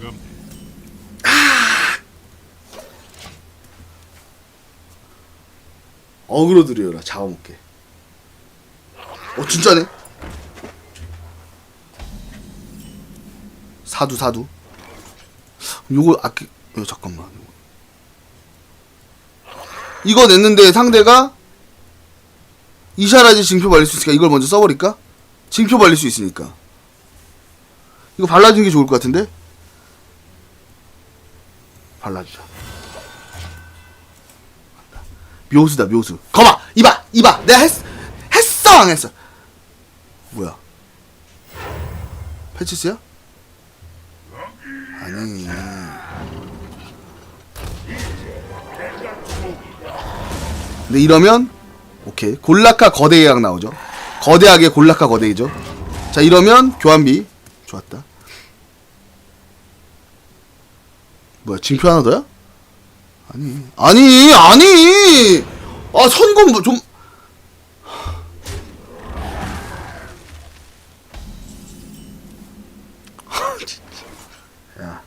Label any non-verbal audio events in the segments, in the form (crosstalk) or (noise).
반갑네. 어그로 들여라 잡아먹게 어 진짜네 사두 사두 요거 아끼 어, 잠깐만 이거 냈는데 상대가 이샤라지 징표 발릴 수 있으니까 이걸 먼저 써버릴까? 징표 발릴 수 있으니까 이거 발라주는 게 좋을 것 같은데? 발라주자. 묘수다 묘수. 거봐 이봐 이봐. 내가 했, 했어 안 했어. 뭐야? 패치스야? 아니 근데 이러면 오케이. 골라카 거대 예약 나오죠. 거대하게 골라카 거대이죠. 자 이러면 교환비 좋았다 뭐야 징표 하나 더야? 아니 아니 아니! 아 선거 뭐좀. (laughs) 야.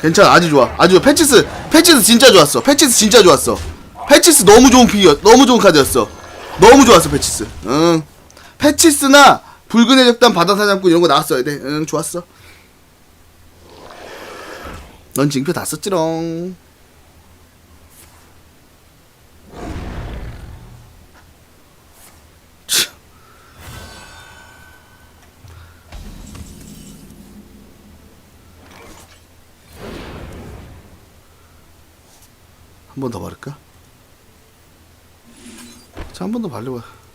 괜찮아 아주 좋아. 아주. 패치스 패치스 진짜 좋았어. 패치스 진짜 좋았어. 패치스 너무 좋은 피겨 너무 좋은 카드였어. 너무 좋았어 패치스. 응. 패치스나 붉은 해적단 바다사냥꾼 이런 거 나왔어야 돼응 좋았어 넌 징표 다 썼지롱 참. 한번 더 바를까? 자, 한 번더 발려봐.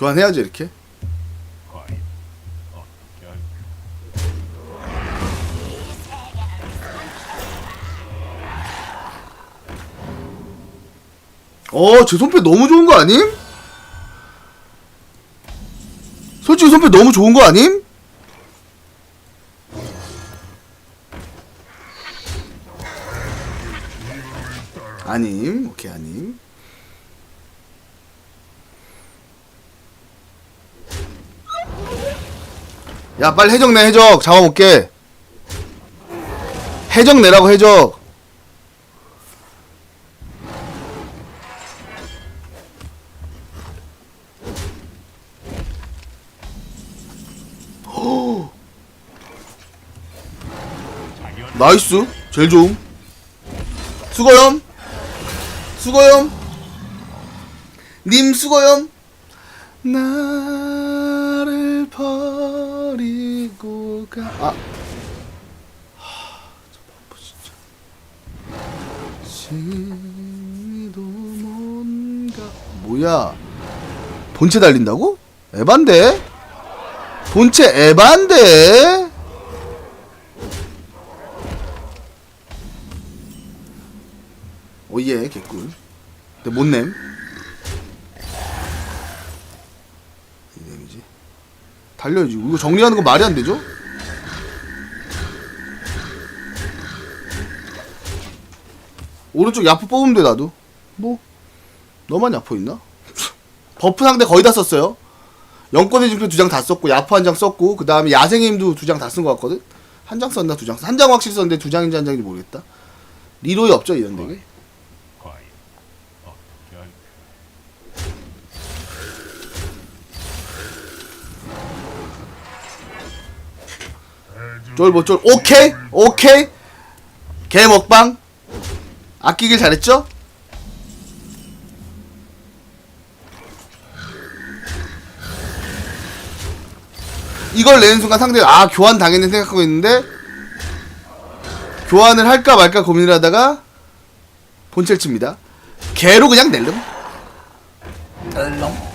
교환해야지, 이렇게. 과연 어떻게 할까? 어, 제 손패 너무 좋은 거 아님? 솔직히 손패 너무 좋은 거 아님? 아님, 오케이, 아님. 야, 빨리 해적 내, 해적. 잡아먹게. 해적 내라고, 해적. (gasps) 나이스 제일 좋음 수고염 수고염 님 수고염 나를 버리고 가 아. 하, 저 바보 진짜. 지도 뭔가 뭐야 본체 달린다고? 에반데? 본체 에반데? 오예 개꿀 근데 못냄 이 냄이지 달려야지. 이거 정리하는 거 말이 안 되죠? 오른쪽 야프 뽑으면 돼 나도. 뭐? 너만 야포 있나? (laughs) 버프 상대 거의 다 썼어요. 영권의 증표 두 장 다 썼고 야프 한장 썼고 그 다음에 야생의 힘도 두 장 다 쓴 것 같거든? 한 장 썼나 두 장? 한 장 확실히 썼는데 두 장인지 한 장인지 모르겠다. 리로이 없죠 이런 덱에 과연 어떻게 할까? 쫄보 쫄. 오케이? 오케이? 개 먹방? 아끼길 잘했죠? 이걸 내는 순간 상대가 아 교환 당했네 생각하고 있는데 교환을 할까 말까 고민을 하다가 본체를 칩니다. 개로 그냥 낼름. 낼름